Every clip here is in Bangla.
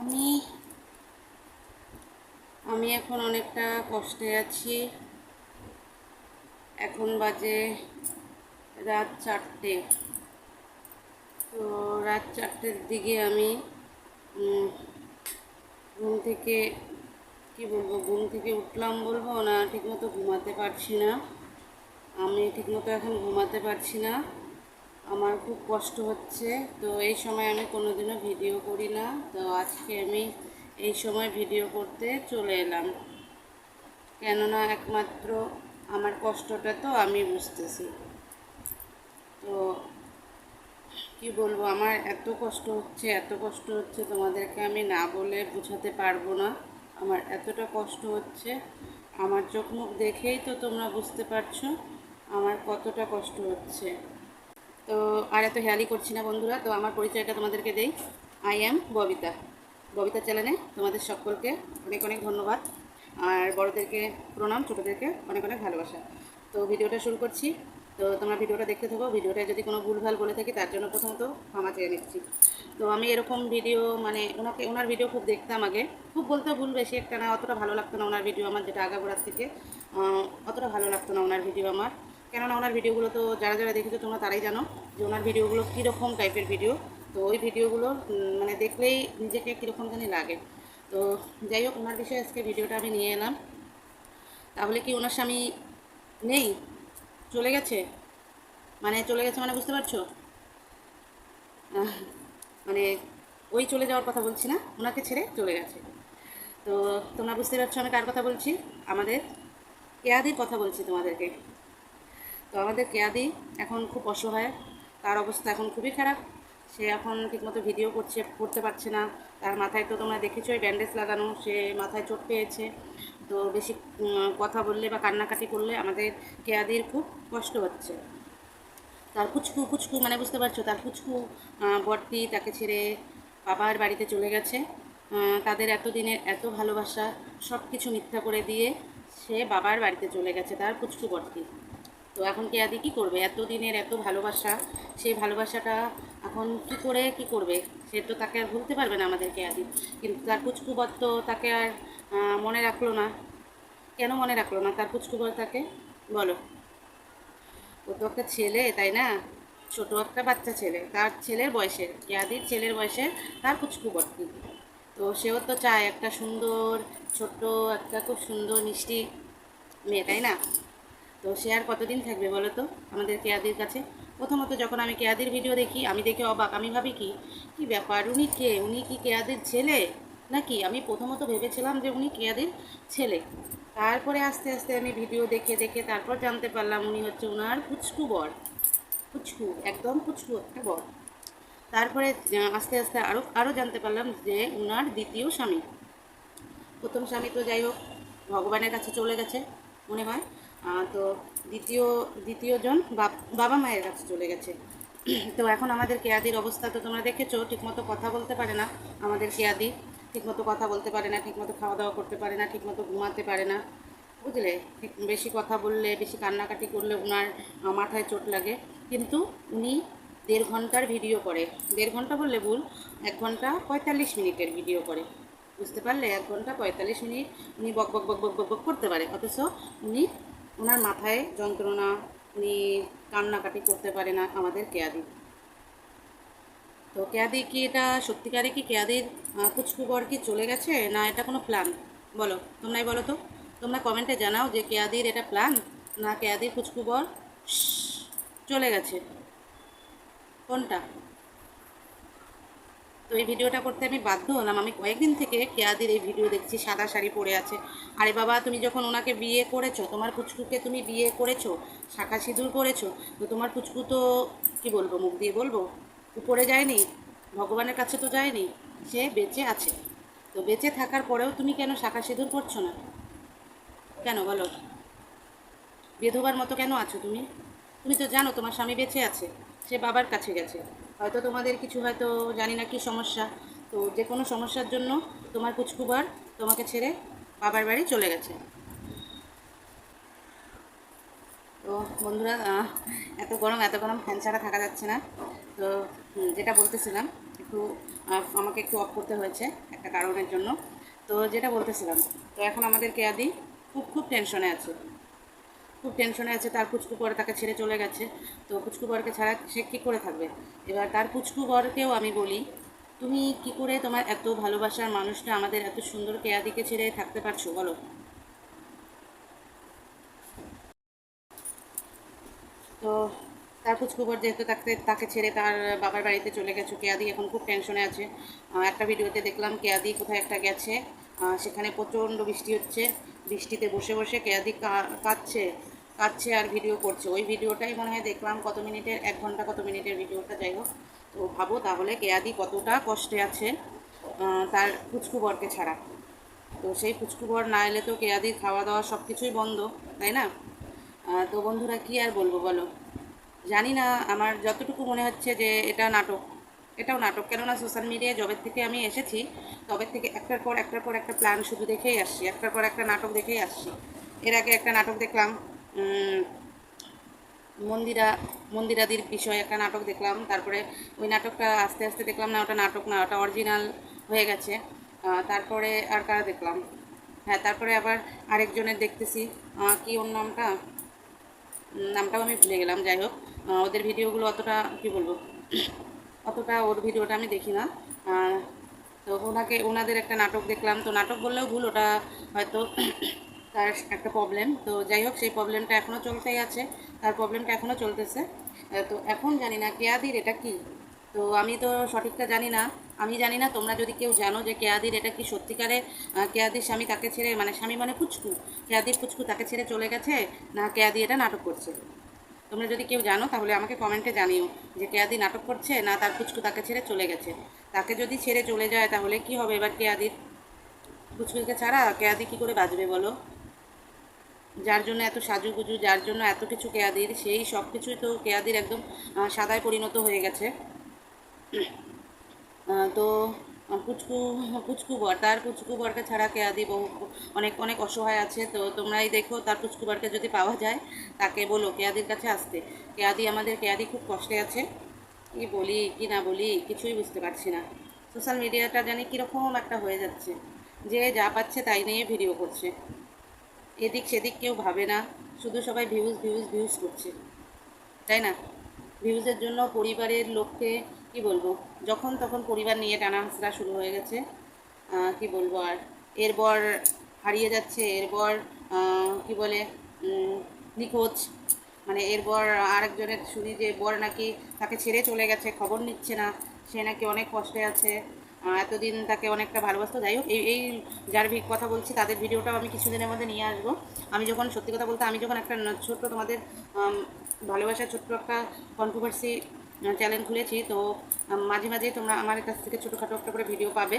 আমি আমি এখন অনেকটা কষ্টে আছি। এখন বাজে রাত চারটে। তো রাত চারটের দিকে আমি ঘুম থেকে, কি বলব, ঘুম থেকে উঠলাম বলব না, ঠিকমতো ঘুমাতে পারছি না। আমি ঠিকমতো এখন ঘুমাতে পারছি না। আমার খুব কষ্ট হচ্ছে। তো এই সময় আমি কোনোদিনও ভিডিও করি না। তো আজকে আমি এই সময় ভিডিও করতে চলে এলাম। কেননা একমাত্র আমার কষ্টটা তো আমি বুঝতেছি। তো কি বলব, আমার এত কষ্ট হচ্ছে, এত কষ্ট হচ্ছে তোমাদেরকে আমি না বলে বোঝাতে পারব না। আমার এতটা কষ্ট হচ্ছে। আমার চোখ মুখ দেখেই তো তোমরা বুঝতে পারছ আমার কতটা কষ্ট হচ্ছে। তো আর এত হেয়ালি করছি না বন্ধুরা, তো আমার পরিচয়টা তোমাদেরকে দেই। I am Babita. ববিতা চ্যানেলে তোমাদের সকলকে অনেক অনেক ধন্যবাদ। আর বড়োদেরকে প্রণাম, ছোটোদেরকে অনেক অনেক ভালোবাসা। তো ভিডিওটা শুরু করছি। তো তোমরা ভিডিওটা দেখতে থাকো। ভিডিওটা যদি কোনো ভুলভাল বলে থাকি, তার জন্য প্রথমত ক্ষমা চেয়ে নিচ্ছি। তো আমি এরকম ভিডিও মানে ওনাকে, ওনার ভিডিও খুব দেখতাম আগে। খুব বলতে ভুল বেশি একটা না, অতটা ভালো লাগতো না ওনার ভিডিও আমার, যেটা আগাগোড়ার থেকে। অতটা ভালো লাগতো না ওনার ভিডিও আমার। কেননা ওনার ভিডিওগুলো তো যারা যারা দেখেছ তোমরা তারাই জানো যে ওনার ভিডিওগুলো কীরকম টাইপের ভিডিও তো ওই ভিডিওগুলো মানে দেখলেই নিজেকে কীরকম জানি লাগে। তো যাই হোক, ওনার বিষয়ে আজকে ভিডিওটা আমি নিয়ে এলাম। তাহলে কি ওনার স্বামী নেই? চলে গেছে? মানে চলে গেছে মানে বুঝতে পারছ? মানে ওই চলে যাওয়ার কথা বলছি না, ওনাকে ছেড়ে চলে গেছে। তো তোমরা বুঝতে পারছ আমি কার কথা বলছি? আমাদের কেয়াদির কথা বলছি তোমাদেরকে? তো আমাদের কেয়াদি এখন খুব অসহায়, তার অবস্থা এখন খুবই খারাপ। সে এখন ঠিকমতো ভিডিও করছে, করতে পারছে না। তার মাথায় তো তোমরা দেখেছোই ব্যান্ডেজ লাগানো, সে মাথায় চোট পেয়েছে। তো বেশি কথা বললে বা কান্নাকাটি করলে আমাদের কেয়াদির খুব কষ্ট হচ্ছে। তার কুচকু কুচকু মানে বুঝতে পারছ? তার কুচকু বর্তি তাকে ছেড়ে বাবার বাড়িতে চলে গেছে। তাদের এতদিনের এত ভালোবাসা সব কিছু মিথ্যা করে দিয়ে সে বাবার বাড়িতে চলে গেছে, তার কুচকু বর্তি তো এখন কেয়াদি কী করবে? এত দিনের এত ভালোবাসা, সেই ভালোবাসাটা এখন কি করে, কি করবে? সে তো তাকে আর ভুলতে পারবে না আমাদের কেয়াদি কিন্তু তার কুচকু বর তো তাকে আর মনে রাখল না। কেন মনে রাখল না? তার কুচকু বর তাকে? বলো। ও তো একটা ছেলে, তাই না? ছোট একটা বাচ্চা ছেলে। তার ছেলের বয়সের কেয়াদির ছেলের বয়সে তার কুচকু বর্তি তো সেও তো চায় একটা সুন্দর, ছোট্ট, একটা খুব সুন্দর, মিষ্টি মেয়ে, তাই না? তো সে আর কতদিন থাকবে বলো তো আমাদের কেয়াদির কাছে? প্রথমত যখন আমি কেয়াদির ভিডিও দেখি, আমি দেখে অবাক। আমি ভাবি কি? কি ব্যাপার? উনি কে? উনি কি কেয়াদির ছেলে? নাকি? আমি প্রথমত ভেবেছিলাম যে উনি কেয়াদির ছেলে। তারপরে আস্তে আস্তে আমি ভিডিও দেখে দেখে তারপর জানতে পারলাম উনি হচ্ছে ওনার পুচকু বর। পুচকু একদম পুচকু একটা বর। তারপরে আস্তে আস্তে আরও আরও জানতে পারলাম যে ওনার দ্বিতীয় স্বামী। প্রথম স্বামী তো যাই হোক, ভগবানের কাছে চলে গেছে, মনে হয়। তো দ্বিতীয়, দ্বিতীয়জন বাবা মায়ের কাছে চলে গেছে। তো এখন আমাদের কেয়াদির অবস্থা তো তোমরা দেখেছ, ঠিকমতো কথা বলতে পারে না আমাদের কেয়াদি। ঠিকমতো কথা বলতে পারে না, ঠিকমতো খাওয়া দাওয়া করতে পারে না, ঠিকমতো ঘুমাতে পারে না। বুঝলে? বেশি কথা বললে, বেশি কান্নাকাটি করলে ওনার মাথায় চোট লাগে। কিন্তু উনি দেড় ঘণ্টার ভিডিও করে। দেড় ঘণ্টা বললে ভুল, এক ঘণ্টা পঁয়তাল্লিশ মিনিটের ভিডিও করে। বুঝতে পারলে? এক ঘণ্টা পঁয়তাল্লিশ মিনিট উনি বক বক বক বক বক বক করতে পারে। অথচ উনি ওনার মাথায় যন্ত্রণা উনি কান্নাকাটি করতে পারে না আমাদের কেয়াদি। তো কেয়াদি কি এটা সত্যিকারে কি কেয়াদির আহ, কুচকু কি চলে গেছে না এটা কোনো প্ল্যান বলো তোমরাই বলো তো। তোমরা কমেন্টে জানাও যে কেয়াদির এটা প্ল্যান না কেয়াদির কুচকু বর চলে গেছে। কোনটা? তো এই ভিডিওটা করতে আমি বাধ্য হলাম। আমি কয়েকদিন থেকে কেয়াদির এই ভিডিও দেখছি, সাদা শাড়ি পরে আছে। আরে বাবা, তুমি যখন ওনাকে বিয়ে করেছ, তোমার পুচকুকে তুমি বিয়ে করেছ, শাখা সিঁদুর করেছ তো তোমার পুচকু তো, কী বলব, মুখ দিয়ে বলব? উপরে যায়নি, ভগবানের কাছে তো যায়নি, সে বেঁচে আছে। তো বেঁচে থাকার পরেও তুমি কেন শাখা সিঁদুর করছ না? কেন বলো? বিধবার মতো কেন আছো তুমি? তুমি তো জানো, তোমার স্বামী বেঁচে আছে, সে বাবার কাছে গেছে। হয়তো তোমাদের কিছু হয়তো জানি না কি সমস্যা। তো যে কোনো সমস্যার জন্য তোমার কুচকুবার তোমাকে ছেড়ে বাবার বাড়ি চলে গেছে। তো বন্ধুরা এত গরম এত গরম ফ্যান ছাড়া থাকা যাচ্ছে না। তো যেটা বলতেছিলাম, একটু আমাকে একটু অফ করতে হয়েছে একটা কারণের জন্য। তো যেটা বলতেছিলাম, তো এখন আমাদের কেয়াদি খুব খুব টেনশনে আছে। খুব টেনশনে আছে, তার পুচকু পরে তাকে ছেড়ে চলে গেছে। তো পুচকু বরকে ছাড়া সে কী করে থাকবে? এবার তার পুচকু বরকেও আমি বলি, তুমি কি করে তোমার এত ভালোবাসার মানুষটা আমাদের এত সুন্দর কেয়াদিকে ছেড়ে থাকতে পারছ, বলো? তো তার খোঁজখবর যেহেতু তাকে তাকে ছেড়ে তার বাবার বাড়িতে চলে গেছে কেয়াদি এখন খুব টেনশনে আছে। একটা ভিডিওতে দেখলাম কেয়াদি কোথায় একটা গেছে। সেখানে প্রচণ্ড বৃষ্টি হচ্ছে, বৃষ্টিতে বসে বসে কেয়াদি কাঁদছে। কাঁদছে আর ভিডিও করছে। ওই ভিডিওটাই মনে হয় দেখলাম কত মিনিটের, এক ঘণ্টা কত মিনিটের ভিডিওটা যাই হোক। তো ভাবো তাহলে কেয়াদি কতটা কষ্টে আছে তার কুচকুবরকে ছাড়া। তো সেই পুচকুবর না এলে তো কেয়াদির খাওয়া দাওয়া সব কিছুই বন্ধ, তাই না? তো বন্ধুরা কি আর বলব বলো? জানি না, আমার যতটুকু মনে হচ্ছে যে এটা নাটক। এটাও নাটক। কেননা সোশ্যাল মিডিয়ায় জবের থেকে আমি এসেছি, তবে থেকে একটার পর একটার পর একটা প্ল্যান শুধু দেখেই আসছি, একটার পর একটা নাটক দেখেই আসছি। এর আগে একটা নাটক দেখলাম মন্দিরা, মন্দিরাদির বিষয়ে একটা নাটক দেখলাম, তারপরে ওই নাটকটা আস্তে আস্তে দেখলাম না, ওটা নাটক না, ওটা অরিজিনাল হয়ে গেছে। তারপরে আর কারা দেখলাম? হ্যাঁ তারপরে আবার আরেকজনের দেখতেছি। কি ওর নামটা? নামটাও আমি ভুলে গেলাম, যাই হোক। ওদের ভিডিওগুলো অতটা, কি বলব? অতটা ওর ভিডিওটা আমি দেখি না। তো ওনাকে, ওনাদের একটা নাটক দেখলাম। তো নাটক বললেও ভুল, ওটা হয়তো তার একটা প্রবলেম তো যাই হোক, সেই প্রবলেমটা এখনও চলতেই আছে। তার প্রবলেমটা এখনও চলতেছে। তো এখন জানি না কেয়াদির এটা কি। তো আমি তো সঠিকটা জানি না। আমি জানি না, তোমরা যদি কেউ জানো যে কেয়াদির এটা কি সত্যিকারে কেয়াদির স্বামী তাকে ছেড়ে মানে স্বামী মানে পুচকু কেয়াদির পুচকু তাকে ছেড়ে চলে গেছে, না কেয়াদি এটা নাটক করছে। তোমরা যদি কেউ জানো, তাহলে আমাকে কমেন্টে জানিও যে কেয়াদি নাটক করছে, না তার পুচকু তাকে ছেড়ে চলে গেছে। তাকে যদি ছেড়ে চলে যায়, তাহলে কি হবে এবার কেয়াদির? পুচকুকে ছাড়া কেয়াদি কী করে বাঁচবে বলো? যার জন্য এত সাজুগুজু যার জন্য এত কিছু কেয়াদির সেই সব কিছুই তো কেয়াদির একদম সাদায় পরিণত হয়ে গেছে। তো আহ, পুচকু পুচকু বর তার পুচকু বরকে ছাড়া কেয়াদি বহু অনেক অনেক অসহায় আছে তো তোমরাই দেখো তার পুচকু বরকে যদি পাওয়া যায় তাকে বলো কেয়াদির কাছে আসতে। কেয়াদি আমাদের কেয়াদি খুব কষ্টে আছে। কি বলি কি না বলি কিছুই বুঝতে পারছি না। সোশ্যাল মিডিয়াটা জানি কীরকম একটা হয়ে যাচ্ছে। যে যা পাচ্ছে তাই নিয়ে ভিডিও করছে। এদিক সেদিক কেউ ভাবে না, শুধু সবাই ভিউজ ভিউজ ভিউজ করছে। তাই না? ভিউজের জন্য পরিবারের লোককে, কি বলব, যখন তখন পরিবার নিয়ে টানা হাসরা শুরু হয়ে গেছে। কি বলব আর? এরপর হারিয়ে যাচ্ছে এরপর কি বলে নিখোঁজ। মানে এরপর আরেকজনের শুনি যে বর নাকি তাকে ছেড়ে চলে গেছে, খবর নিচ্ছে না, সে নাকি অনেক কষ্টে আছে। এতদিন তাকে অনেকটা ভালোবাসতো। যাই হোক, এই এই যার কথা বলছি, তাদের ভিডিওটাও আমি কিছুদিনের মধ্যে নিয়ে আসব। আমি যখন সত্যি কথা বলতে, আমি যখন একটা ছোট্ট তোমাদের ভালোবাসার ছোট্ট একটা কন্ট্রোভার্সি চ্যানেল খুলেছি, তো মাঝে মাঝে তোমরা আমার কাছ থেকে ছোটোখাটো একটা করে ভিডিও পাবে।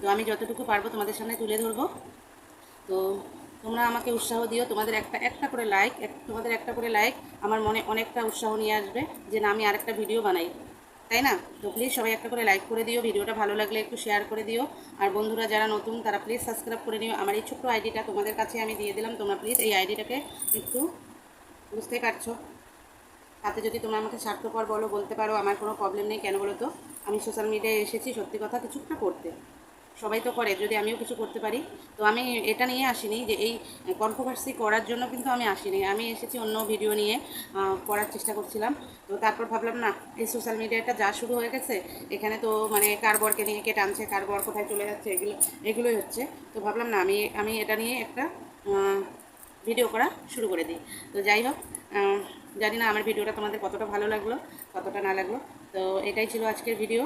তো আমি যতটুকু পারব তোমাদের সামনে তুলে ধরবো। তো, তোমরা আমাকে উৎসাহ দিও। তোমাদের একটা একটা করে লাইক তোমাদের একটা করে লাইক আমার মনে অনেকটা উৎসাহ নিয়ে আসবে যে না, আমি আরেকটা ভিডিও বানাই। তাই না? তো প্লিজ সবাই একটা করে লাইক করে দিও, ভিডিওটা ভালো লাগলে একটু শেয়ার করে দিও। আর বন্ধুরা যারা নতুন, তারা প্লিজ সাবস্ক্রাইব করে নিও। আমার এই ছোট্ট আইডিটা তোমাদের কাছে আমি দিয়ে দিলাম। তোমরা প্লিজ এই আইডিটাকে একটু বুঝতে পারছ। তাতে যদি তোমরা আমাকে স্বার্থপর বলো, বলতে পারো, আমার কোনো প্রবলেম নেই। কেন বলো তো? আমি সোশ্যাল মিডিয়ায় এসেছি সত্যি কথা, কিছুটা করতে। সবাই তো করে, যদি আমিও কিছু করতে পারি। তো আমি এটা নিয়ে আসিনি যে এই কন্ট্রোভার্সি করার জন্য কিন্তু আমি আসিনি। আমি এসেছি অন্য ভিডিও নিয়ে করার চেষ্টা করছিলাম। তো তারপর ভাবলাম, না, এই সোশ্যাল মিডিয়াটা যা শুরু হয়ে গেছে, এখানে তো মানে কার বরকে নিয়ে কে টানছে কার বর কোথায় চলে যাচ্ছে, এগুলো, এগুলোই হচ্ছে। তো ভাবলাম, না, আমি আমি এটা নিয়ে একটা ভিডিও করা শুরু করে দিই। তো যাই হোক জানি না আমার ভিডিওটা তোমাদের কতটা ভালো লাগল, কতটা না লাগল। তো এটাই ছিল আজকের ভিডিও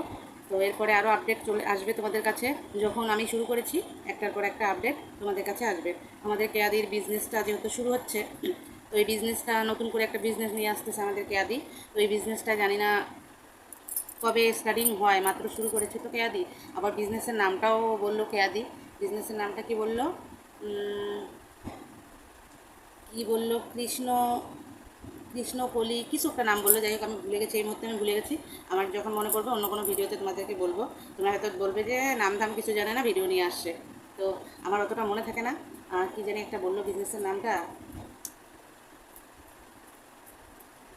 তো এরপরে আরও আপডেট চলে আসবে তোমাদের কাছে। যখন আমি শুরু করেছি, একটার পর একটা আপডেট তোমাদের কাছে আসবে। আমাদের কেয়াদির বিজনেসটা যেহেতু শুরু হচ্ছে, তো এই বিজনেসটা নতুন করে একটা বিজনেস নিয়ে আসতেছে আমাদের কেয়াদি। তো এই বিজনেসটা জানি না কবে স্টার্টিং হয়, মাত্র শুরু করেছে তো কেয়াদি। আবার বিজনেসের নামটাও বলল কেয়াদি। বিজনেসের নামটা কি বলল? কি বলল? কৃষ্ণ কৃষ্ণকলি কিছু একটা নাম বলল? যাই হোক, আমি ভুলে গেছি, এই মুহূর্তে আমি ভুলে গেছি। আমার যখন মনে পড়বে, অন্য কোনো ভিডিওতে তোমাদেরকে বলব। তোমরা হয়তো বলবে যে, নাম ধাম কিছু জানে না, ভিডিও নিয়ে আসছে। তো আমার অতটা মনে থাকে না। কি জানি একটা বলল বিজনেসের নামটা?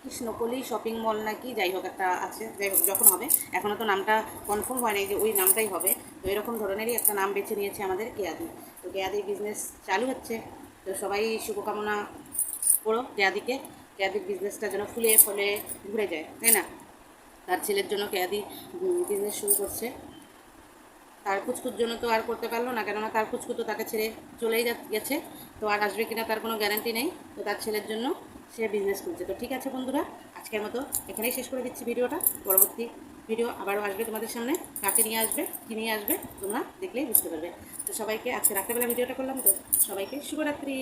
কৃষ্ণকলি শপিং মল নাকি যাই হোক একটা আছে। যাই হোক, যখন হবে এখনও তো নামটা কনফার্ম হয়নি যে ওই নামটাই হবে। তো এরকম ধরনেরই একটা নাম বেছে নিয়েছে আমাদের কেয়াদি। তো কেয়াদির বিজনেস চালু হচ্ছে। তো সবাই শুভকামনা করো কেয়াদিকে। কেয়াদির বিজনেসটা যেন ফুলে ফলে ঘুরে যায়, তাই না? তার ছেলের জন্য কেয়াদি বিজনেস শুরু করছে। তার কুচকুর জন্য তো আর করতে পারল না, কেননা তার কুচকু তো তাকে ছেড়ে চলেই গেছে। তো আর আসবে কিনা তার কোনো গ্যারান্টি নেই। তো তার ছেলের জন্য সে বিজনেস করছে তো ঠিক আছে বন্ধুরা, আজকের মতো এখানেই শেষ করে দিচ্ছি ভিডিওটা। পরবর্তী ভিডিও আবারও আসবে তোমাদের সামনে। কাকে নিয়ে আসবে, কী নিয়ে আসবে, তোমরা দেখলেই বুঝতে পারবে। তো সবাইকে, আজকে রাত্রেবেলা ভিডিওটা করলাম তো, সবাইকে শুভরাত্রি।